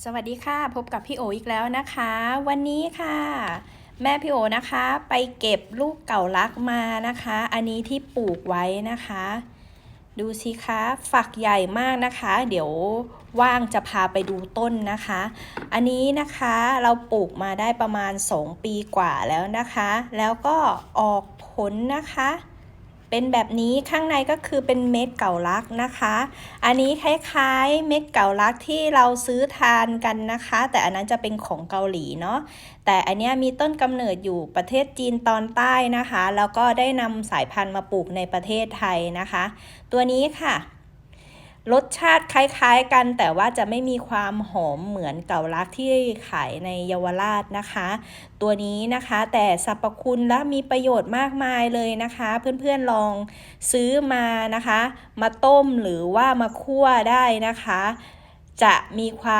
สวัสดีค่ะ พบกับพี่โออีกแล้วนะคะ วันนี้ค่ะ แม่พี่โอนะคะ ไปเก็บลูกเก่าลักมานะคะ อันนี้ที่ปลูกไว้นะคะ ดูสิคะฝักใหญ่มากนะคะ เดี๋ยวว่างจะพาไปดูต้นนะคะ อันนี้นะคะเราปลูกมาได้ประมาณ 2 ปีกว่าแล้วนะคะ แล้วก็ออกผลนะคะ เป็นแบบนี้ข้างในก็คือเป็นเม็ดเก่าลักนะคะ อันนี้คล้ายๆเม็ดเก่าลักที่เราซื้อทานกันนะคะ แต่อันนั้นจะเป็นของเกาหลีเนาะแต่อันเนี้ยมีต้นกำเนิดอยู่ประเทศจีนตอนใต้นะคะ แล้วก็ได้นำสายพันธุ์มาปลูกในประเทศไทยนะคะ ตัวนี้ค่ะ รสชาติคล้ายๆกัน แต่ว่าจะไม่มีความหอมเหมือนเก่าลักที่ขายในเยาวราชนะคะ ตัวนี้นะคะแต่สรรพคุณและมีประโยชน์มากมายเลยนะคะ เพื่อนๆลองซื้อมานะคะ มาต้มหรือว่ามาคั่วได้นะคะ จะมีความ